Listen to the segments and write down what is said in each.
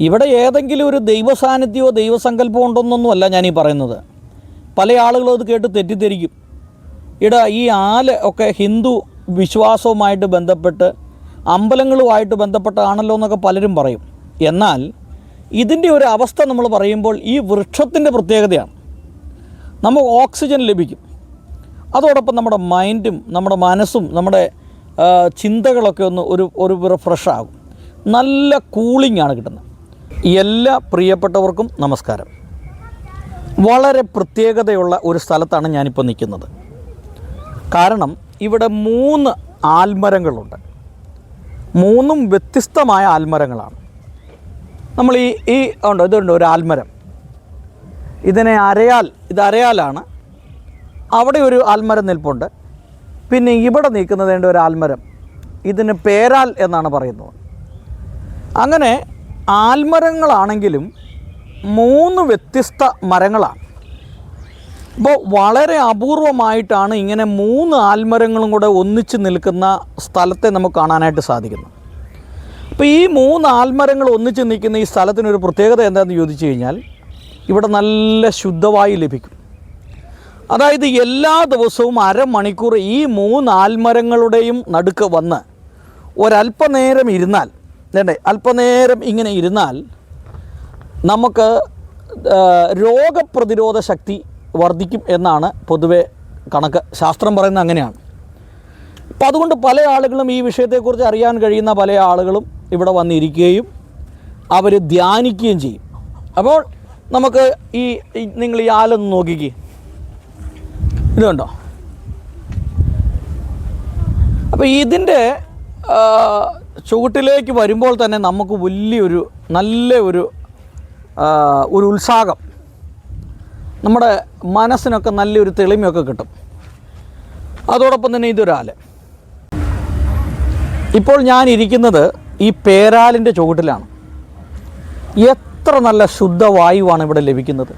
ഇവിടെ ഏതെങ്കിലും ഒരു ദൈവസാന്നിധ്യമോ ദൈവസങ്കല്പമോ ഉണ്ടെന്നൊന്നുമല്ല ഞാൻ പറയുന്നത്. പല ആളുകളും അത് കേട്ട് തെറ്റിദ്ധരിക്കും. ഇടാ ഈ ആൽ ഒക്കെ ഹിന്ദു വിശ്വാസവുമായിട്ട് ബന്ധപ്പെട്ട് അമ്പലങ്ങളുമായിട്ട് ബന്ധപ്പെട്ടാണല്ലോ എന്നൊക്കെ പലരും പറയും. എന്നാൽ ഇതിന്റെ ഒരു അവസ്ഥ നമ്മൾ പറയുമ്പോൾ ഈ വൃക്ഷത്തിന്റെ പ്രത്യേകതയാണ്. നമുക്ക് ഓക്സിജൻ ലഭിക്കും. അതോടൊപ്പം നമ്മുടെ മൈൻഡും നമ്മുടെ മനസ്സും നമ്മുടെ ചിന്തകളൊക്കെ ഒന്ന് ഒരു ഒരു ഫ്രഷ് ആകും. നല്ല കൂളിംഗ് ആണ് കിട്ടുന്നത്. എല്ലാ പ്രിയപ്പെട്ടവർക്കും നമസ്കാരം. വളരെ പ്രത്യേകതയുള്ള ഒരു സ്ഥലത്താണ് ഞാനിപ്പോൾ നിൽക്കുന്നത്. കാരണം ഇവിടെ മൂന്ന് ആൽമരങ്ങളുണ്ട്. മൂന്നും വ്യത്യസ്തമായ ആൽമരങ്ങളാണ്. നമ്മൾ ഈ ഈ ഉണ്ട് ഇതുണ്ട് ഒരു ആൽമരം. ഇതിനെ അരയാൽ ഇത് അരയാലാണ്. അവിടെ ഒരു ആൽമരം നിൽപ്പുണ്ട്. പിന്നെ ഇവിടെ നിൽക്കുന്നതേണ്ട ഒരു ആൽമരം. ഇതിന് പേരാൽ എന്നാണ് പറയുന്നത്. അങ്ങനെ ആൽമരങ്ങളാണെങ്കിലും മൂന്ന് വ്യത്യസ്ത മരങ്ങളാണ്. അപ്പോൾ വളരെ അപൂർവമായിട്ടാണ് ഇങ്ങനെ മൂന്ന് ആൽമരങ്ങളും കൂടെ ഒന്നിച്ച് നിൽക്കുന്ന സ്ഥലത്തെ നമുക്ക് കാണാനായിട്ട് സാധിക്കുന്നത്. അപ്പോൾ ഈ മൂന്ന് ആൽമരങ്ങൾ ഒന്നിച്ച് നിൽക്കുന്ന ഈ സ്ഥലത്തിനൊരു പ്രത്യേകത എന്താണെന്ന് ചോദിച്ചു കഴിഞ്ഞാൽ ഇവിടെ നല്ല ശുദ്ധവായു ലഭിക്കും. അതായത് എല്ലാ ദിവസവും അരമണിക്കൂർ ഈ മൂന്ന് ആൽമരങ്ങളുടെയും നടുക്ക് വന്ന് ഒരല്പനേരം ഇരുന്നാൽ വേണ്ടേ? അല്പനേരം ഇങ്ങനെ ഇരുന്നാൽ നമുക്ക് രോഗപ്രതിരോധ ശക്തി വർദ്ധിക്കും എന്നാണ് പൊതുവെ കണക്ക്. ശാസ്ത്രം പറയുന്നത് അങ്ങനെയാണ്. അപ്പം അതുകൊണ്ട് പല ആളുകളും ഈ വിഷയത്തെക്കുറിച്ച് അറിയാൻ കഴിയുന്ന പല ആളുകളും ഇവിടെ വന്നിരിക്കുകയും അവർ ധ്യാനിക്കുകയും ചെയ്യും. അപ്പോൾ നമുക്ക് ഈ നിങ്ങൾ ഈ ആലൊന്ന് നോക്കിക്കേ. ഇതുണ്ടോ അപ്പോൾ ഇതിന്റെ ചുവട്ടിലേക്ക് വരുമ്പോൾ തന്നെ നമുക്ക് വലിയൊരു നല്ല ഒരു ഒരു ഉത്സാഹം. നമ്മുടെ മനസ്സിനൊക്കെ നല്ലൊരു തെളിമയൊക്കെ കിട്ടും. അതോടൊപ്പം തന്നെ ഇതൊരാൽ ഇപ്പോൾ ഞാൻ ഇരിക്കുന്നത് ഈ പേരാലിന്റെ ചുവട്ടിലാണ്. എത്ര നല്ല ശുദ്ധവായുവാണ് ഇവിടെ ലഭിക്കുന്നത്.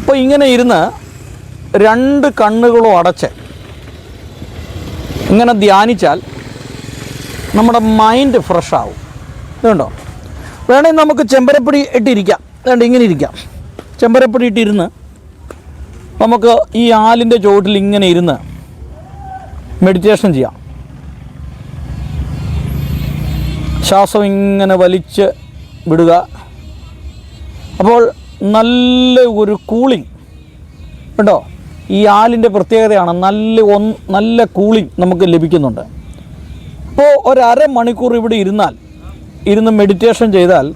അപ്പോൾ ഇങ്ങനെ ഇരുന്ന് രണ്ട് കണ്ണുകളും അടച്ച് ഇങ്ങനെ ധ്യാനിച്ചാൽ നമ്മുടെ മൈൻഡ് ഫ്രഷ് ആവും. ഇതുണ്ടോ? വേണമെങ്കിൽ നമുക്ക് ചെമ്പരപ്പൊടി ഇട്ടിരിക്കാം. വേണ്ട ഇങ്ങനെ ഇരിക്കാം. ചെമ്പരപ്പൊടി ഇട്ടിരുന്ന് നമുക്ക് ഈ ആലിന്റെ ചുവട്ടിൽ ഇങ്ങനെ ഇരുന്ന് മെഡിറ്റേഷൻ ചെയ്യാം. ശ്വാസം ഇങ്ങനെ വലിച്ച് വിടുക. അപ്പോൾ നല്ല ഒരു കൂളിംഗ് ഉണ്ടോ? ഈ ആലിന്റെ പ്രത്യേകതയാണ് നല്ല ഒന്ന് നല്ല കൂളിംഗ് നമുക്ക് ലഭിക്കുന്നുണ്ട്. അപ്പോൾ ഒരമണിക്കൂർ ഇവിടെ ഇരുന്നാൽ ഇരുന്ന് മെഡിറ്റേഷൻ ചെയ്താൽ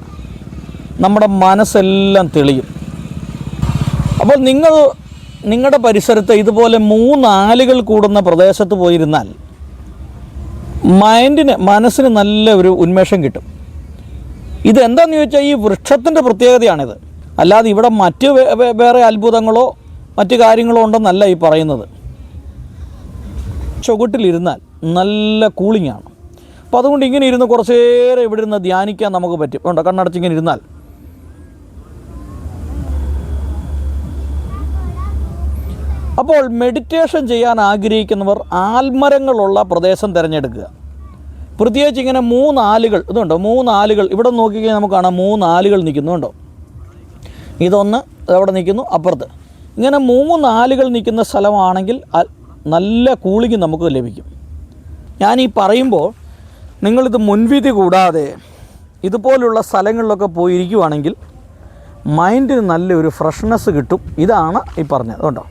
നമ്മുടെ മനസ്സെല്ലാം തെളിയും. അപ്പോൾ നിങ്ങൾ നിങ്ങളുടെ പരിസരത്ത് ഇതുപോലെ മൂന്നാലുകൾ കൂടുന്ന പ്രദേശത്ത് പോയിരുന്നാൽ മൈൻഡിന് മനസ്സിന് നല്ല ഒരു ഉന്മേഷം കിട്ടും. ഇതെന്താണെന്ന് ചോദിച്ചാൽ ഈ വൃക്ഷത്തിന്റെ പ്രത്യേകതയാണിത്. അല്ലാതെ ഇവിടെ മറ്റ് വേറെ അത്ഭുതങ്ങളോ മറ്റ് കാര്യങ്ങളോ ഉണ്ടെന്നല്ല ഈ പറയുന്നത്. ചുവട്ടിലിരുന്നാൽ നല്ല കൂളിംഗ് ആണ്. അപ്പോൾ അതുകൊണ്ട് ഇങ്ങനെ ഇരുന്ന് കുറച്ചേരെ ഇവിടെ ഇരുന്ന് ധ്യാനിക്കാൻ നമുക്ക് പറ്റും. ഉണ്ടോ കണ്ണടച്ച് ഇങ്ങനെ ഇരുന്നാൽ. അപ്പോൾ മെഡിറ്റേഷൻ ചെയ്യാൻ ആഗ്രഹിക്കുന്നവർ ആൽമരങ്ങളുള്ള പ്രദേശം തിരഞ്ഞെടുക്കുക. പ്രത്യേകിച്ച് ഇങ്ങനെ മൂന്ന് ആലുകൾ ഇതുണ്ടോ? മൂന്ന് ആലുകൾ ഇവിടെ നോക്കിക്കഴിഞ്ഞാൽ നമുക്ക് കാണാം മൂന്ന് ആലുകൾ നിൽക്കുന്നുണ്ടോ ഇതൊന്ന് അവിടെ നിൽക്കുന്നു അപ്പുറത്ത്. ഇങ്ങനെ മൂന്ന് ആലുകൾ നിൽക്കുന്ന സ്ഥലമാണെങ്കിൽ നല്ല കൂളിംഗ് നമുക്ക് ലഭിക്കും. ഞാൻ ഈ പറയുമ്പോൾ നിങ്ങളിത് മുൻവിധി കൂടാതെ ഇതുപോലുള്ള സ്ഥലങ്ങളിലൊക്കെ പോയിരിക്കുവാണെങ്കിൽ മൈൻഡിന് നല്ലൊരു ഫ്രഷ്നെസ് കിട്ടും. ഇതാണ് ഈ പറഞ്ഞത് കേട്ടോ.